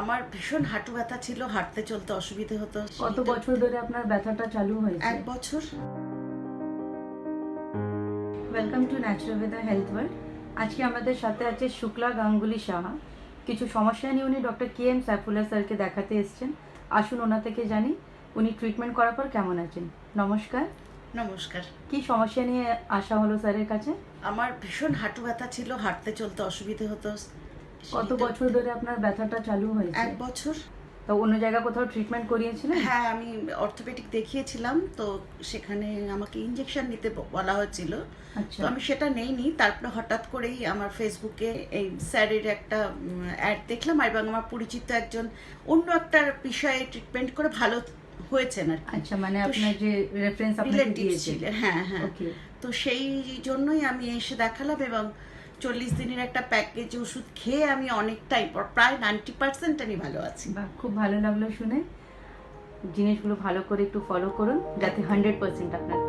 আমার ভীষণ হাঁটু ব্যথা ছিল হাঁটতে চলতে অসুবিধে হতো। কত বছর ধরে আপনার ব্যথাটা চালু হয়েছে? এক বছর। Welcome to Naturalveda health world আজকে আমাদের সাথে আছে শুক্লা গাঙ্গুলি সাহা। কিছু সমস্যা নিয়ে উনি ডক্টর কে এম সাইফুল্লাহ স্যারকে দেখাতে এসেছেন। আসুন ওনা থেকে জানি উনি ট্রিটমেন্ট করার পর কেমন আছেন? নমস্কার। নমস্কার। কি সমস্যা নিয়ে আসা হলো স্যারের কাছে? আমার ভীষণ হাঁটু ব্যথা ছিল হাঁটতে চলতে অসুবিধে হতো। কত বছর ধরে আপনার ব্যথাটা চালু হয়েছে? এক বছর। তো অন্য জায়গা কোথাও ট্রিটমেন্ট করিয়েছিলেন? হ্যাঁ আমি অর্থোপেডিক দেখিয়েছিলাম তো সেখানে আমাকে ইঞ্জেকশন নিতে বলা হয়েছিল। আচ্ছা। তো আমি সেটা নেইনি তারপরে হঠাৎ করেই আমার ফেসবুকে এই স্যারের একটা অ্যাড দেখলাম এবং আমার পরিচিত একজন অন্য একটা বিষয়ে ট্রিটমেন্ট করে ভালো হয়েছেন আর আচ্ছা মানে আপনার যে রেফারেন্স আপনাকে রিলেটিভ দিয়েছে। ছিলেন হ্যাঁ হ্যাঁ। তো সেই জন্যই আমি এসে দেখালাম এবং চল্লিশ দিনের একটা প্যাকেজ ওষুধ খেয়ে আমি অনেকটাই প্রায় নাইনটি পার্সেন্ট আমি ভালো আছি। খুব ভালো লাগল শুনে। জিনিসগুলো ভালো করে একটু ফলো করুন যাতে হান্ড্রেড পার্সেন্ট আপনার